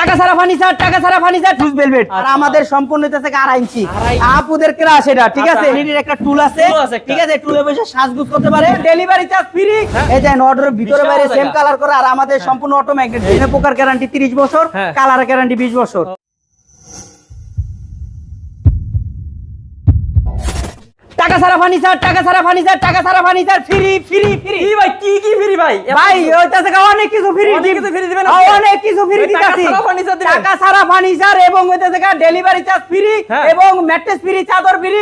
টাকা সারা ফার্নিচার টাকা সারা ফার্নিচার টুস ভেলভেট আর। আমাদের সম্পূর্ণ হইতেছে আড়াই ইঞ্চি। আপুদের ক্রাশ এটা ঠিক। আছে? এটির একটা টুল আছে। ঠিক আছে? টুলে বসে সাজগুজ করতে পারে। ডেলিভারি চার্জ ফ্রি এই যে অর্ডারের ভিতরে বাইরে সেম কালার করে আর আমাদের সম্পূর্ণ অটোমেটিক পোকার গ্যারান্টি 30 বছর হ্যাঁ। কালার গ্যারান্টি 20 বছর। টাকা সারা ফার্নিচার টাকা সারা ফার্নিচার টাকা সারা ফার্নিচার ফ্রি ফ্রি ফ্রি কি ভাই কি কি ফ্রি ভাই? ভাই কিছু? ওইটাতে অনেক কিছু ফ্রি অনেক কিছু free দিবেন হ্যাঁ, অনেক কিছু ফ্রি টাকা দিতাছি। সারা ফার্নিচার এবং ওইটাতে ডেলিভারি চার্জ ফ্রি হ্যাঁ। এবং ম্যাট্রেস ফ্রি চাদর free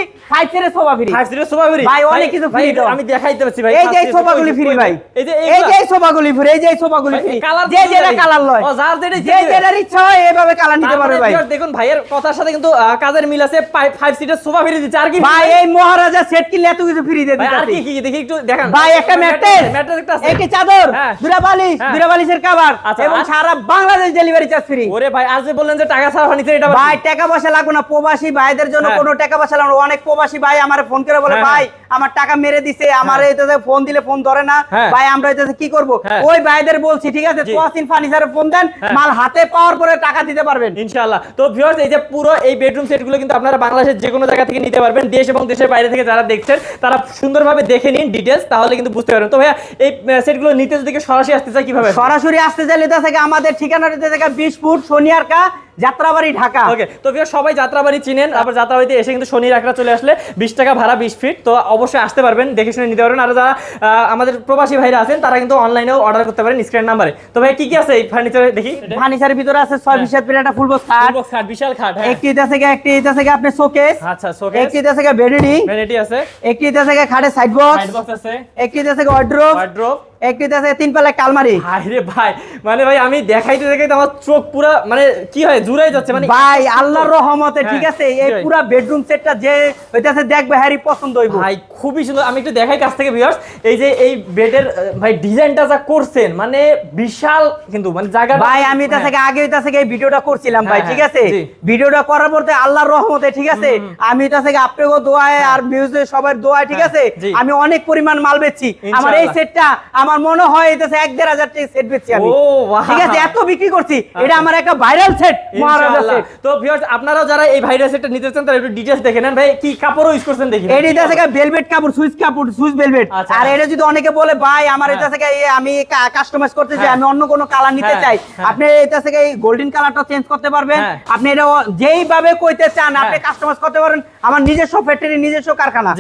sofa free sofa free ভাই, অনেক কিছু ভাই, free দাও। আমি দেখাইতে পাচ্ছি ভাই এই যে সোফাগুলি ফ্রি ভাই। এই যে এই যে সোফাগুলি ফ্রি এই যে সোফাগুলি ফ্রি যে যেটা কালার লয়। ও, যার যেটা যে। যেটার ইচ্ছা হয় এইভাবে কালার নিতে পারবে ভাই। দেখুন ভাইয়ের কথার সাথে কিন্তু কাজের মিল আছে। ফাইভ সিটের সোফা ফ্রি দিচ্ছে। আর কি ভাই? এই মহারাজা সেট কিনলে এত কিছু ফ্রি দিয়ে আর কি কি দেখি একটু দেখান। ভাই একটা ম্যাট্রেস ম্যাট্রেস একটা আছে। একটি চাদর? হ্যাঁ। দুটা বালিশ হ্যাঁ। দুটা বালিশের কভার এবং সারা বাংলাদেশ ডেলিভারি চার্জ ফ্রি ওরে ভাই আজ যে বললেন যে টাকা ছাড়া ফার্নিচার এটা ভাই টাকা পয়সা লাগবে না প্রবাসী ভাইদের জন্য হ্যাঁ। কোনো টাকা পয়সা লাগবে অনেক প্রবাসী ভাই আমার ফোন করে বলে হ্যাঁ, ভাই আমার টাকা মেরে দিছে আমার এটাতে ফোন দিলে ফোন ধরে না। হ্যাঁ। ভাই আমরা এটাতে কি করব? হ্যাঁ। ওই ভাইদের বলছি ঠিক আছে। তোয়াসিন ফার্নিচারে ফোন দেন হ্যাঁ। মাল হাতে পাওয়ার পরে টাকা দিতে পারবেন। ইনশাআল্লাহ। তো ভিউয়ার্স এই যে পুরো এই বেডরুম সেটগুলো কিন্তু আপনারা বাংলাদেশের যে কোনো জায়গা থেকে নিতে পারবেন। দেশ এবং দেশের বাইরে থেকে যারা দেখছেন, তারা সুন্দরভাবে দেখে নিন ডিটেলস তাহলে কিন্তু বুঝতে পারবেন। তো ভাইয়া, এই সেটগুলো নিতে যদি সরাসরি আসতে চাই কীভাবে? সরাসরি আসতে চাইলে থেকে আমাদের ঠিকানাটা থেকে বিশ ফুট সোনিয়ারকা যাত্রাবাড়ি ঢাকা। ওকে তো ভিউয়ার সবাই যাত্রাবাড়ি চিনেন তারপর যাত্রাবাড়িতে এসে কিন্তু শনি রাখরা চলে আসলে বিশ টাকা ভাড়া বিশ ফিট তো অবশ্যই আসতে পারবেন দেখে শুনে নিতে পারবেন। আর যারা আমাদের প্রবাসী ভাইরা আছেন তারা কিন্তু অনলাইনেও অর্ডার করতে পারেন স্ক্রিন নাম্বারে তো ভাই কি কি আছে এই ফার্নিচারে দেখি। ফার্নিচারের ভিতরে আছে ছয় বিশ পিস একটা ফুল বক্স খাট। box খাট বিশাল খাট হ্যাঁ। একটি এটা থেকে একটি এটা থেকে আপনি শোকেস আচ্ছা শোকেস একটি এটা থেকে বেডেডি ভ্যানিটি আছে। একটি এটা থেকে খাটের সাইড বক্স সাইড বক্স আছে। একটি এটা থেকে ওয়ার্ড্রোব ওয়ার্ড্রোব একটি এটা থেকে তিন পাল্লা আলমারি ভাই মানে ভাই আমি দেখাইতে দেখাইতে আমার চোখ পুরা মানে কি হয় জুড়াই যাচ্ছে মানে ভাই আল্লাহর রহমতে ঠিক হ্যাঁ, আছে? এই। পুরা বেডরুম সেটটা যে হইতাছে দেখবে হ্যারি পছন্দ হইব। ভাই খুবই সুন্দর। আমি একটু দেখাই কাছ থেকে ভিউয়ার্স এই যে এই বেডের ভাই ডিজাইনটা যা করছেন মানে বিশাল কিন্তু মানে জায়গা ভাই আমি এটা থেকে আগে এটা থেকে এই ভিডিওটা করছিলাম ভাই হ্যাঁ, ঠিক আছে। ভিডিওটা করার পর আল্লাহর রহমতে ঠিক আছে? আমি এটা থেকে আপনাকে দোয়ায় আর মিউজিক সবার দোয়ায় ঠিক হ্যাঁ, আছে? আমি অনেক পরিমাণ মাল বেচছি। আমার এই। সেটটা আমার মনে হয় এটা এক দেড় হাজার সেট বেচছি আমি। ঠিক আছে এত বিক্রি করছি এটা আচ্ছা। আমার একটা ভাইরাল সেট মহারাজা সেট তো ভিউয়ার্স আপনারাও যারা এই ভাইরাস সেটটা নিতে চান তারা একটু ডিটেইলস দেখে নেন। ভাই কি কাপড়ও ইউজ করছেন দেখি। এটা থেকে ভেলভেট কাপড় সুইচ কাপড় সুইচ ভেলভেট আচ্ছা। আর এটা যদি অনেকে বলে ভাই আমার এটা হ্যাঁ। থেকে আমি কাস্টমাইজ করতে চাই হ্যাঁ। আমি অন্য কোনো কালার নিতে হ্যাঁ, চাই। হ্যাঁ। আপনি এটা থেকে এই গোল্ডেন কালারটা চেঞ্জ করতে পারবেন। হ্যাঁ। আপনি এটা যেইভাবে কইতে চান আপনি হ্যাঁ। কাস্টমাইজ করতে পারেন। আমার নিজস্ব ফ্যাক্টরি নিজস্ব কারখানা।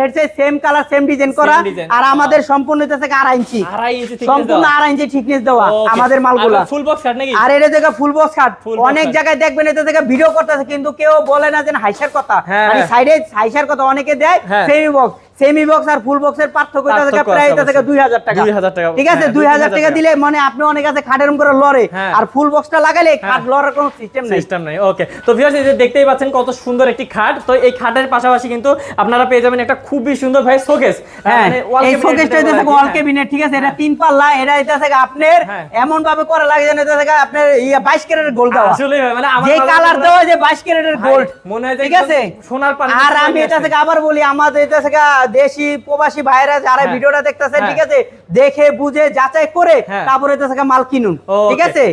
Head side same colour same design করা। আর আমাদের সম্পূর্ণ এটা থেকে আড়াই ইঞ্চি আড়াই সম্পূর্ণ আড়াই ইঞ্চি ঠিকনেস দেওয়া আমাদের মালগুলো। আর ফুল বক্স কাট নাকি? আর এটা থেকে ফুল বক্স কাট অনেক জায়গায় দেখবেন এটা থেকে ভিডিও করতেছে কিন্তু কেউ বলে না যে হাইসার কথা। হ্যাঁ, মানে হ্যাঁ। সাইডে হাইসার কথা অনেকে দেয় হ্যাঁ। সেমি বক্স সেমি বক্স আর ফুল বক্সের পার্থক্য এটা থেকে প্রায় এটা থেকে 2000 টাকা। 2000 টাকা। ঠিক আছে হ্যাঁ, 2000 টাকা টাকা। দিলে মানে আপনি অনেক আছে খাটেরম করে লড়ে হ্যাঁ। আর ফুল বক্সটা লাগালে খাট লড়ার কোনো সিস্টেম নেই। সিস্টেম নাই ওকে তো ভিউয়ার্স এই যে দেখতেই পাচ্ছেন কত সুন্দর একটি খাট। তো এই খাটের পাশাপাশি কিন্তু আপনারা পেয়ে যাবেন একটা খুবই সুন্দর ভাই শোকেস হ্যাঁ এই শোকেসটা ওয়াল ক্যাবিনেট ঠিক আছে এটা তিন পাল্লা এটা এটা থেকে আপনার হ্যাঁ। এমন ভাবে করা লাগে যেন এটা থেকে আপনার ইয়া 22 ক্যারেটের গোল্ড দেওয়া। আসলে মানে আমার যে কালার দেওয়া যে 22 ক্যারেটের গোল্ড মনে হয় ঠিক আছে? সোনার পানি আর আমি এটা থেকে আবার বলি আমাদের এটা থেকে দেশি প্রবাসী ভাইরা যারা হ্যাঁ। ভিডিওটা দেখতেছে হ্যাঁ। ঠিক আছে? দেখে বুঝে যাচাই করে হ্যাঁ। তারপরে থেকে মাল কিনুন ঠিক আছে?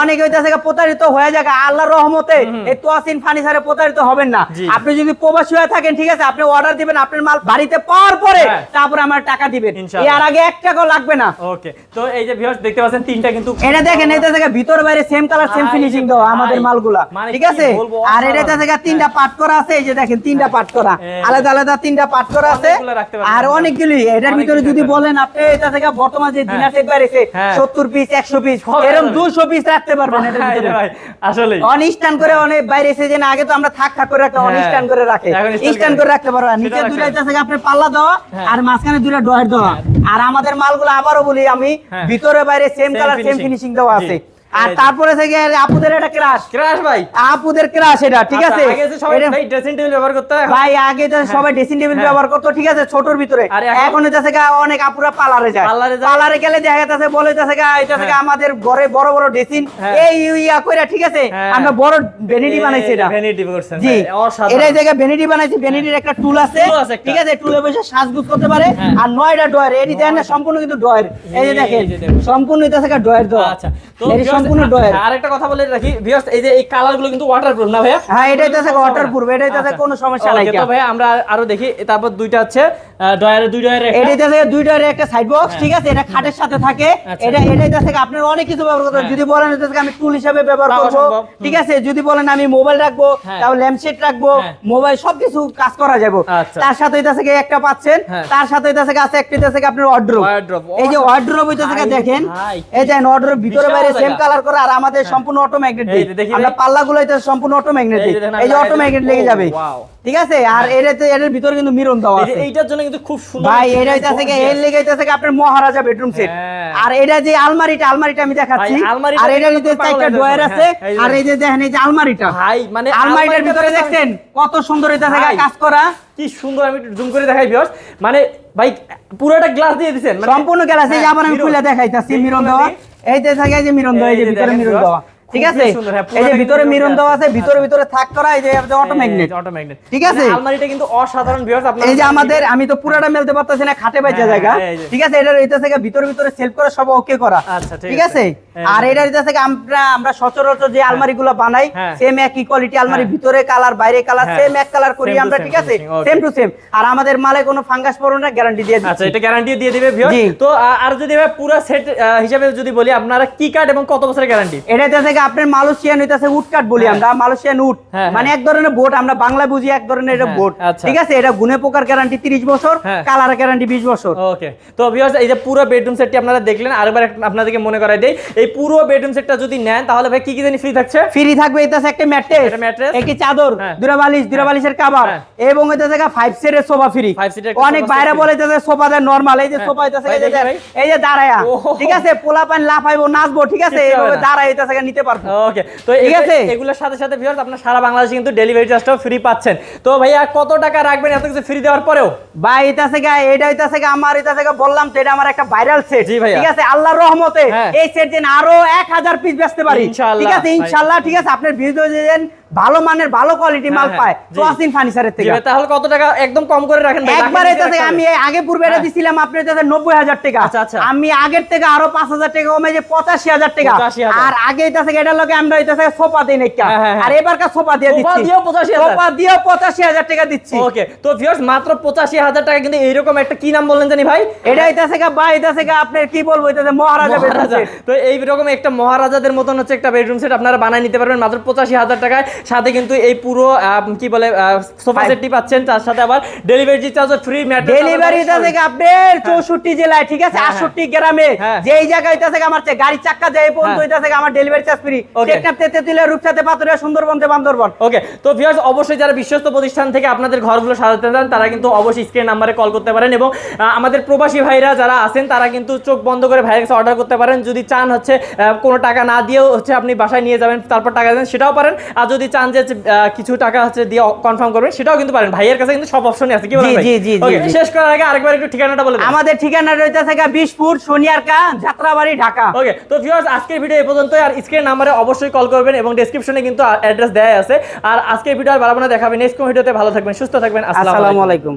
অনেকে থেকে প্রতারিত হয়ে যায় আল্লাহর রহমতে এই তোয়াসিন ফার্নিচারে প্রতারিত হবেন না। আপনি যদি প্রবাসী হয়ে থাকেন ঠিক আছে আপনি অর্ডার দিবেন আপনার মাল বাড়িতে পাওয়ার পরে। তারপরে আমার টাকা দিবেন। এর আগে এক টাকাও লাগবে না। ওকে তো এই যে ভিউয়ার্স দেখতে পাচ্ছেন তিনটা কিন্তু এটা দেখেন এটা থেকে ভিতর বাইরে সেম কালার সেম ফিনিশিং দেওয়া আমাদের মালগুলা মানে ঠিক আছে? আর এটা থেকে তিনটা পার্ট করা আছে এই যে দেখেন তিনটা পার্ট করা। আলাদা আলাদা তিনটা পার্ট করা আছে। অনেকগুলো রাখতে পারবেন। আর অনেকগুলি এটার ভিতরে যদি বলেন আপনি এটা থেকে বর্তমান যে ডিনার সেট বাইরেছে হ্যাঁ। 70 পিস 100 পিস এরকম রাখতে 200 পিস রাখতে পারবেন এটার ভাই রে ভিতরে। ভাই আসলে অনিস্টান করে অনেক বাইরে এসে যে আগে তো আমরা থাক থাক করে রাখতাম হ্যাঁ। অনিস্টান করে রাখে। এখন করে। করে রাখতে পারো। আর নিচে থেকে আপনি পাল্লা দেওয়া হ্যাঁ। আর মাঝখানে দুইটা ডয়ার দেওয়া। আর আমাদের মালগুলো আবারও বলি আমি হ্যাঁ। ভিতরে বাইরে সেম কালার সেম। ফিনিশিং দেওয়া আছে। আর। তারপরে থেকে আপুদের এটা ক্রাশ ক্রাশ ভাই। আপুদের ক্রাশ এটা ঠিক আচ্ছা, আছে? সবাই এটা- ভাই ড্রেসিং টেবিল ব্যবহার করতে হয় ভাই আগে তো সবাই ড্রেসিং টেবিল হ্যাঁ। ব্যবহার করতো ঠিক আছে? ছোটর ভিতরে। আর এখন? এটা অনেক আপুরা পার্লারে যায়। পার্লারে গেলে দেখা যাচ্ছে বলে যাচ্ছে এটা থেকে হ্যাঁ। আমাদের ঘরে বড় বড় ড্রেসিং হ্যাঁ। এই ইয়া কইরা ঠিক আছে? হ্যাঁ। আমরা বড় ভ্যানিটি বানাইছি এটা। ভ্যানিটি করছেন জি। ভ্যানিটি বানাইছি ভ্যানিটির একটা টুল আছে। ঠিক আছে? টুলে বসে সাজগুজ করতে পারে। হ্যাঁ। আর নয়টা ডয়ার এই ডিজাইন সম্পূর্ণ কিন্তু ডয়ার এই যে দেখেন সম্পূর্ণ এটা থেকে ডয়ার দেওয়া। আচ্ছা সম্পূর্ণ হ্যাঁ, আরেকটা কথা বলে রাখি ভিউয়ার্স এই যে এই কালারগুলো কিন্তু ওয়াটারপ্রুফ না ভাইয়া হ্যাঁ এটাই তো আছে ওয়াটারপ্রুফ এটাই তো আছে আচ্ছা। কোনো সমস্যা নাই তো ভাইয়া আমরা আরও দেখি তারপর দুইটা আছে ডয়ারে দুই ডয়ারে এটাই তো আছে দুই ডয়ের একটা সাইড বক্স ঠিক আছে এটা খাটের সাথে থাকে হ্যাঁ। আচ্ছা। এটা এটাই তো থেকে আপনার অনেক কিছু ব্যবহার করতে হ্যাঁ। যদি বলেন এটা থেকে আমি টুল হিসেবে ব্যবহার করব ঠিক আছে যদি বলেন আমি মোবাইল রাখব হ্যাঁ। তাহলে ল্যাম্পশেড রাখব হ্যাঁ। মোবাইল সবকিছু কাজ করা যাবে আচ্ছা। তার সাথে এটা থেকে একটা পাচ্ছেন হ্যাঁ। তার সাথে এটা থেকে আছে একটা থেকে আপনার ওয়ার্ড্রোব এই যে ওয়ার্ড্রোব এটা থেকে দেখেন ভাই। এই যে ওয়ার্ড্রোব ভিতরে বাইরে সেম জায়গা। কালার করা আর আমাদের সম্পূর্ণ অটো ম্যাগনেটিক আমরা। পাল্লাগুলো এটা সম্পূর্ণ অটো ম্যাগনেটিক এই যে দেখেন অটো ম্যাগনেট লেগে যাবে। ঠিক আছে? আর এটাতে এটার ভিতরে কিন্তু মিরন যে আছে। এইটার জন্য কিন্তু খুব সুন্দর ভাই এটা হইতাছে কি এর লেগে হইতাছে কি আপনার মহারাজা বেডরুম সেট হ্যাঁ। আর এটা যে আলমারিটা আলমারিটা আমি দেখাচ্ছি। আর এটা নিতে তো পাগল চারটা ডয়ার আছে। হ্যাঁ, আর এই যে দেখেন এই যে আলমারিটা। ভাই মানে আলমারিটার ভিতরে তো দেখছেন? কত সুন্দর হইতাছে ভাই। কাজ করা। কি সুন্দর আমি জুম করে দেখাই ভিউয়ার্স মানে ভাই পুরোটা গ্লাস দিয়ে দিবেন মানে সম্পূর্ণ গ্লাস এই যে হ্যাঁ, আবার আমি। খুলে দেখাইতাছি মিরন দেওয়া। এই যে থাকে এই যে মিরন দেওয়া এই যে ভিতরে মিরন দেওয়া ঠিক আছে? হ্যাঁ, এই যে ভিতরে মিরন দেওয়া আছে। ভিতরে ভিতরে থাক করা এই যে অটো ম্যাগনেট অটো ম্যাগনেট ঠিক আছে? আলমারিটা কিন্তু অসাধারণ ভিউয়ার্স আপনারা এই যে আমাদের আমি তো পুরাটা মেলতে পারতেছি না খাটে বাইজা হ্যাঁ, জায়গা। হ্যাঁ। ঠিক আছে? এটার এটা থেকে ভিতরে ভিতরে সেলফ করে সব ওকে করা। আচ্ছা, ঠিক আছে। আর। এটার এটা থেকে আমরা আমরা সচরাচর যে আলমারিগুলো বানাই। সেম একই কোয়ালিটি আলমারি। ভিতরে কালার বাইরে কালার। সেম এক কালার করি আমরা ঠিক আছে? সেম টু সেম আর আমাদের মালে কোনো ফাঙ্গাস পড়বে না গ্যারান্টি দিয়ে আচ্ছা এটা গ্যারান্টি দিয়ে দিবে ভিউয়ার্স তো আর যদি পুরো সেট হিসাবে যদি বলি আপনারা কি কার্ড এবং কত বছরের গ্যারান্টি এটা থেকে আপনার মালয়েশিয়ান হইতাছে উড কাট বলি হ্যাঁ। আমরা মালয়েশিয়ান উড হ্যাঁ, মানে এক ধরনের বোট আমরা বাংলা বুঝি এক ধরনের এটা হ্যাঁ, বোট। আচ্ছা। ঠিক আছে? এটা গুনে পোকার গ্যারান্টি 30 বছর হ্যাঁ। কালার গ্যারান্টি 20 বছর। ওকে তো ভিউয়ার্স এই যে পুরো বেডরুম সেটটি আপনারা দেখলেন আরেকবার আপনাদেরকে মনে করাই দেই এই পুরো বেডরুম সেটটা যদি নেন তাহলে ভাই কি কি জানি ফ্রি থাকছে? ফ্রি থাকবে এটাতে একটা ম্যাট্রেস। একটা চাদর হ্যাঁ। দুরা বালিশ দুরা বালিশের কভার হ্যাঁ। এবং এটা থেকে ফাইভ সিটের সোফা ফ্রি অনেক বাইরে বলে যে সোফা দেয় নরমাল এই যে হ্যাঁ। সোফা এটা এই যে দাঁড়ায়া। ঠিক আছে? পোলা পান লাফাইবো নাচবো ঠিক আছে? এইভাবে। দাঁড়ায় এটা নিতে পারব। ওকে তো ঠিক আছে? এগুলোর সাথে সাথে ভিউয়ার্স আপনারা সারা বাংলাদেশে কিন্তু ডেলিভারি চার্জটাও ফ্রি পাচ্ছেন। তো ভাইয়া কত টাকা রাখবেন এত কিছু ফ্রি দেওয়ার পরেও? ভাই এটা থেকে এটা এটা থেকে আমার এটা থেকে বললাম তো এটা আমার একটা ভাইরাল সেট জি ভাইয়া। ঠিক আছে? আল্লাহর রহমতে হ্যাঁ। এই সেট যেন আরও এক হাজার পিস বেচতে পারি। ঠিক আছে? ভাই। ইনশাল্লাহ ঠিক আছে? আপনার ভিডিও যেন ভালো মানের ভালো কোয়ালিটি মাল হ্যাঁ, হ্যাঁ, পায়। তোয়াসিন ফার্নিচারের থেকে। তাহলে কত টাকা একদম কম করে রাখেন একবার থেকে আমি আগে পূর্বে এটা হ্যাঁ। দিছিলাম আপনার কাছে নব্বই হাজার টাকা। আচ্ছা, আচ্ছা। আমি আগের থেকে আরও পাঁচ হাজার টাকা কমে যে পঁচাশি হাজার টাকা। আর আগে এটা থেকে এটার লগে আমরা এটা থেকে সোফা দিই নাকি হ্যাঁ, হ্যাঁ, হ্যাঁ। আর এবার কা সোফা দিয়ে দিচ্ছি। দিয়েও 85,000 সোফা দিয়েও পঁচাশি হাজার টাকা দিচ্ছি। ওকে তো ভিউয়ার্স মাত্র পঁচাশি হাজার টাকা কিন্তু এইরকম একটা কি নাম বললেন জানি ভাই? এটা এটা থেকে বা এটা থেকে আপনার কি বলব এটা মহারাজা। তো এইরকম একটা মহারাজাদের মতন হচ্ছে একটা বেডরুম সেট আপনারা বানায় নিতে পারবেন মাত্র পঁচাশি হাজার টাকায়। সাথে কিন্তু এই পুরো আহ, কি বলে সোফা সেটটি পাচ্ছেন। তার সাথে আবার ডেলিভারি চার্জ ফ্রি ডেলিভারি এটা থেকে আপনার চৌষট্টি জেলায় ঠিক আছে? হ্যাঁ, হ্যাঁ। আটষট্টি গ্রামে হ্যাঁ। যেই জায়গায় এটা থেকে আমার গাড়ি চাক্কা যায় পর্যন্ত হ্যাঁ। এটা থেকে আমার delivery charge free. Teknaf Tetulia রূপসাতে Patharia Sundarban থেকে বান্দরবন। ওকে তো ভিউয়ার্স অবশ্যই যারা বিশ্বস্ত প্রতিষ্ঠান থেকে আপনাদের ঘরগুলো সাজাতে চান তারা কিন্তু অবশ্যই স্ক্রিন নাম্বারে কল করতে পারেন এবং আমাদের প্রবাসী ভাইরা যারা আছেন তারা কিন্তু চোখ বন্ধ করে ভাইয়ের কাছে অর্ডার করতে পারেন। যদি চান হচ্ছে কোনো টাকা না দিয়েও হচ্ছে আপনি বাসায় নিয়ে যাবেন তারপর টাকা দেন সেটাও পারেন। আর যদি চান যে কিছু টাকা হচ্ছে দিয়ে কনফার্ম করবেন সেটাও কিন্তু পারেন। ভাইয়ের কাছে কিন্তু সব অপশনই আছে। কি বলেন জি, জি, জি। শেষ করার আগে আরেকবার একটু ঠিকানাটা বলে দেন। আমাদের ঠিকানা রয়েছে থাকা বিশপুর সোনিয়ারকা যাত্রাবাড়ি ঢাকা। ওকে তো ভিউয়ার্স আজকের ভিডিও এই পর্যন্তই। আর স্ক্রিন নাম্বারে অবশ্যই কল করবেন এবং ডেসক্রিপশনে কিন্তু অ্যাড্রেস দেয়া আছে। আর আজকের ভিডিও আর বাড়াবো না দেখাবেন নেক্সট কোন ভিডিওতে ভালো থাকবেন সুস্থ থাকবেন। আসসালামু আলাইকুম।